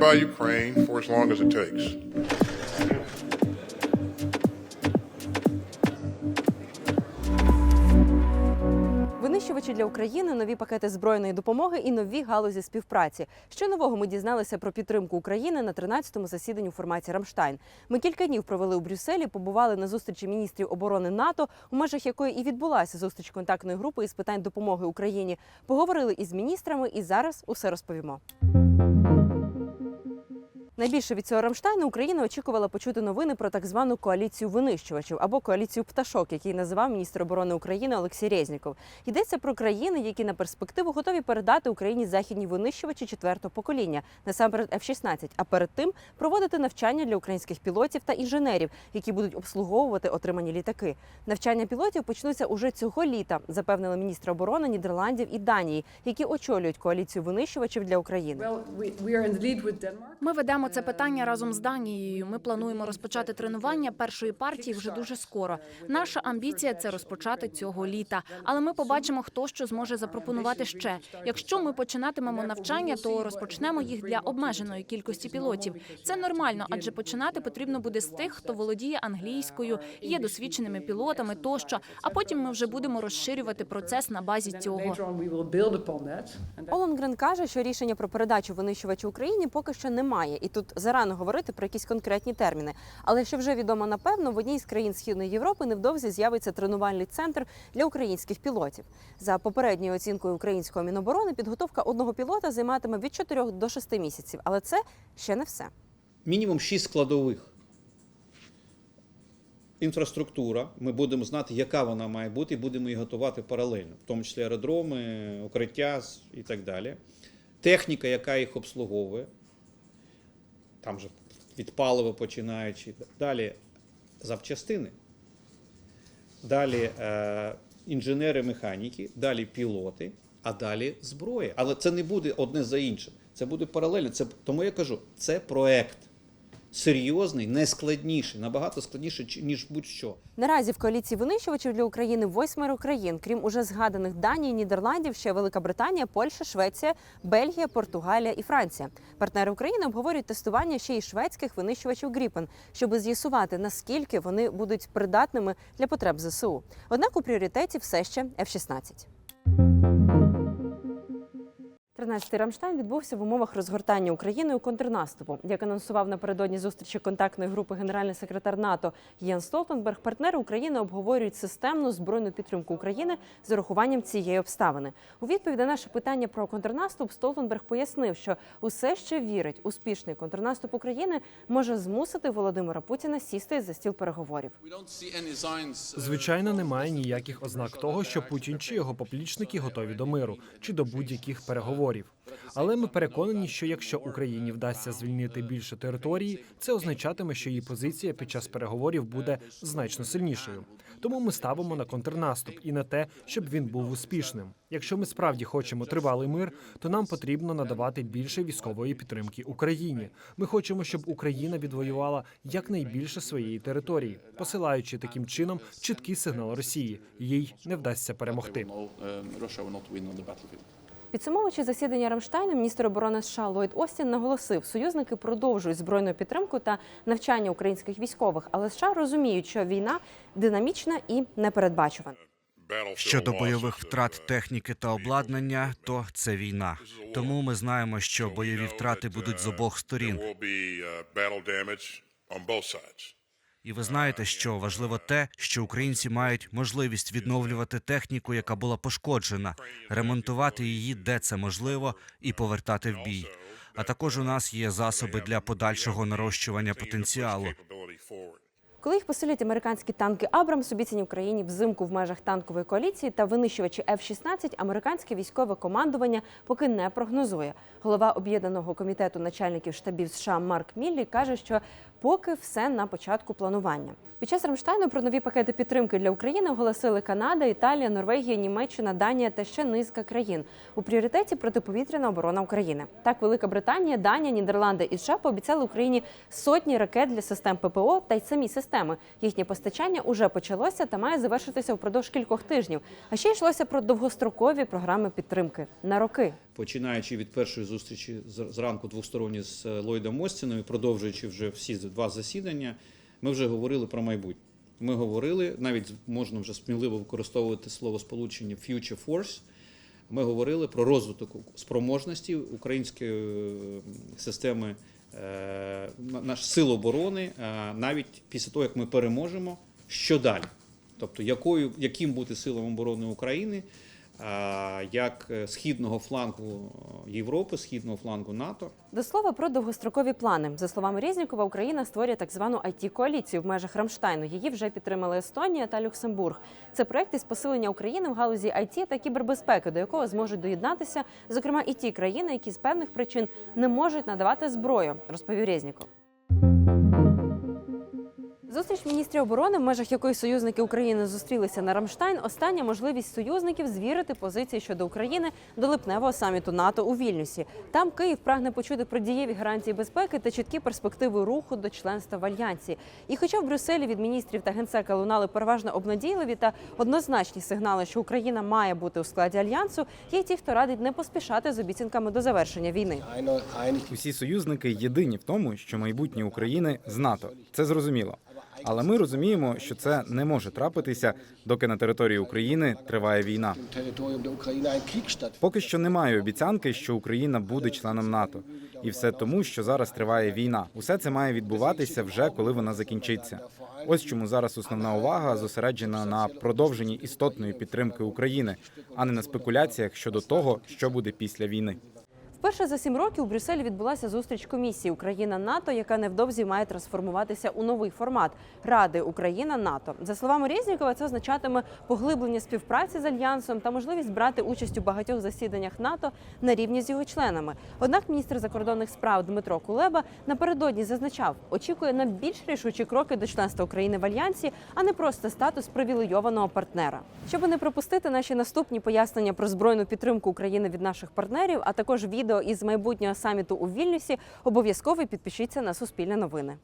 by Ukraine for as long as it takes. Винищувачі для України, нові пакети збройної допомоги і нові галузі співпраці. Що нового ми дізналися про підтримку України на 13-му засіданні у форматі Рамштайн. Ми кілька днів провели у Брюсселі, побували на зустрічі міністрів оборони НАТО, у межах якої і відбулася зустріч контактної групи із питань допомоги Україні. Поговорили із міністрами, і зараз усе розповімо. Найбільше від цього Рамштайну Україна очікувала почути новини про так звану коаліцію винищувачів або коаліцію пташок, який називав міністр оборони України Олексій Резніков. Йдеться про країни, які на перспективу готові передати Україні західні винищувачі четвертого покоління, насамперед F-16, а перед тим проводити навчання для українських пілотів та інженерів, які будуть обслуговувати отримані літаки. Навчання пілотів почнуться уже цього літа, запевнили міністри оборони Нідерландів і Данії, які очолюють коаліцію винищувачів для України. Ми ведемо це питання разом з Данією. Ми плануємо розпочати тренування першої партії вже дуже скоро. Наша амбіція це розпочати цього літа. Але ми побачимо, хто що зможе запропонувати ще. Якщо ми починатимемо навчання, то розпочнемо їх для обмеженої кількості пілотів. Це нормально, адже починати потрібно буде з тих, хто володіє англійською, є досвідченими пілотами тощо. А потім ми вже будемо розширювати процес на базі цього. Олонгрен каже, що рішення про передачу винищувача Україні поки що немає, і тут зарано говорити про якісь конкретні терміни. Але що вже відомо напевно, в одній з країн Східної Європи невдовзі з'явиться тренувальний центр для українських пілотів. За попередньою оцінкою українського міноборони, підготовка одного пілота займатиме від 4 до 6 місяців. Але це ще не все. мінімум 6 складових. Інфраструктура, ми будемо знати, яка вона має бути, і будемо її готувати паралельно, в тому числі аеродроми, укриття і так далі. Техніка, яка їх обслуговує, там же від палива починаючи. Далі запчастини, далі е, інженери механіки, далі пілоти, а далі зброя. Але це не буде одне за іншим. Це буде паралельно. Це, тому я кажу, це проект серйозний, найскладніший, набагато складніший, ніж будь-що. Наразі в коаліції винищувачів для України восьмеро країн, крім уже згаданих Данії, Нідерландів, ще Велика Британія, Польща, Швеція, Бельгія, Португалія і Франція. Партнери України обговорюють тестування ще й шведських винищувачів Гріпен, щоб з'ясувати наскільки вони будуть придатними для потреб ЗСУ. Однак у пріоритеті все ще F-16. 13-й Рамштайн відбувся в умовах розгортання Україною контрнаступу. Як анонсував напередодні зустрічі контактної групи генеральний секретар НАТО Єн Столтенберг, партнери України обговорюють системну збройну підтримку України з урахуванням цієї обставини. У відповідь на наше питання про контрнаступ Столтенберг пояснив, що усе ще вірить, успішний контрнаступ України може змусити Володимира Путіна сісти за стіл переговорів. Звичайно, немає ніяких ознак того, що Путін чи його поплічники готові до миру чи до будь-яких переговорів. Але ми переконані, що якщо Україні вдасться звільнити більше території, це означатиме, що її позиція під час переговорів буде значно сильнішою. Тому ми ставимо на контрнаступ і на те, щоб він був успішним. Якщо ми справді хочемо тривалий мир, то нам потрібно надавати більше військової підтримки Україні. Ми хочемо, щоб Україна відвоювала якнайбільше своєї території, посилаючи таким чином чіткий сигнал Росії. Їй не вдасться перемогти. Підсумовуючи засідання Рамштайну, міністр оборони США Ллойд Остін наголосив, союзники продовжують збройну підтримку та навчання українських військових, але США розуміють, що війна динамічна і непередбачувана. Щодо бойових втрат техніки та обладнання, то це війна. Тому ми знаємо, що бойові втрати будуть з обох сторін. І ви знаєте, що важливо те, що українці мають можливість відновлювати техніку, яка була пошкоджена, ремонтувати її, де це можливо, і повертати в бій. А також у нас є засоби для подальшого нарощування потенціалу. Коли їх посилять американські танки Абрамс, обіцяні Україні взимку в межах танкової коаліції та винищувачі F-16, американське військове командування поки не прогнозує. Голова об'єднаного комітету начальників штабів США Марк Міллі каже, що поки все на початку планування. Під час Рамштайну про нові пакети підтримки для України оголосили Канада, Італія, Норвегія, Німеччина, Данія та ще низка країн. У пріоритеті протиповітряна оборона України. Так, Велика Британія, Данія, Нідерланди і США пообіцяли Україні сотні ракет для систем ППО та й самі системи. Їхнє постачання уже почалося та має завершитися впродовж кількох тижнів. А ще йшлося про довгострокові програми підтримки на роки. Починаючи від першої зустрічі зранку двосторонні з е, Ллойдом Остіном і продовжуючи вже всі два засідання, ми вже говорили про майбутнє. Ми говорили, навіть можна вже сміливо використовувати слово сполучення «future force», ми говорили про розвиток спроможності української е, системи е, на- наш сил оборони, навіть після того, як ми переможемо, що далі? Тобто, якою, яким бути силам оборони України, як е, східного флангу Європи, східного флангу НАТО. До слова про довгострокові плани. За словами Резнікова, Україна створює так звану it коаліцію в межах Рамштайну. Її вже підтримали Естонія та Люксембург. Це проект із посилення України в галузі IT та кібербезпеки, до якого зможуть доєднатися, зокрема, і ті країни, які з певних причин не можуть надавати зброю, розповів Резніков. Зустріч міністрів оборони, в межах якої союзники України зустрілися на Рамштайн, остання можливість союзників звірити позиції щодо України до липневого саміту НАТО у Вільнюсі. Там Київ прагне почути про дієві гарантії безпеки та чіткі перспективи руху до членства в альянсі. І хоча в Брюсселі від міністрів та генсека лунали переважно обнадійливі та однозначні сигнали, що Україна має бути у складі альянсу, є ті, хто радить не поспішати з обіцянками до завершення війни. Усі союзники єдині в тому, що майбутнє України з НАТО. Це зрозуміло. Але ми розуміємо, що це не може трапитися, доки на території України триває війна. Поки що немає обіцянки, що Україна буде членом НАТО, і все тому, що зараз триває війна. Усе це має відбуватися вже коли вона закінчиться. Ось чому зараз основна увага зосереджена на продовженні істотної підтримки України, а не на спекуляціях щодо того, що буде після війни. Вперше за сім років у Брюсселі відбулася зустріч комісії Україна НАТО, яка невдовзі має трансформуватися у новий формат Ради Україна НАТО. За словами Резнікова, це означатиме поглиблення співпраці з альянсом та можливість брати участь у багатьох засіданнях НАТО на рівні з його членами. Однак міністр закордонних справ Дмитро Кулеба напередодні зазначав, очікує на більш рішучі кроки до членства України в альянсі, а не просто статус привілейованого партнера. Щоб не пропустити наші наступні пояснення про збройну підтримку України від наших партнерів, а також відео із майбутнього саміту у Вільнюсі, обов'язково підпишіться на Суспільне новини.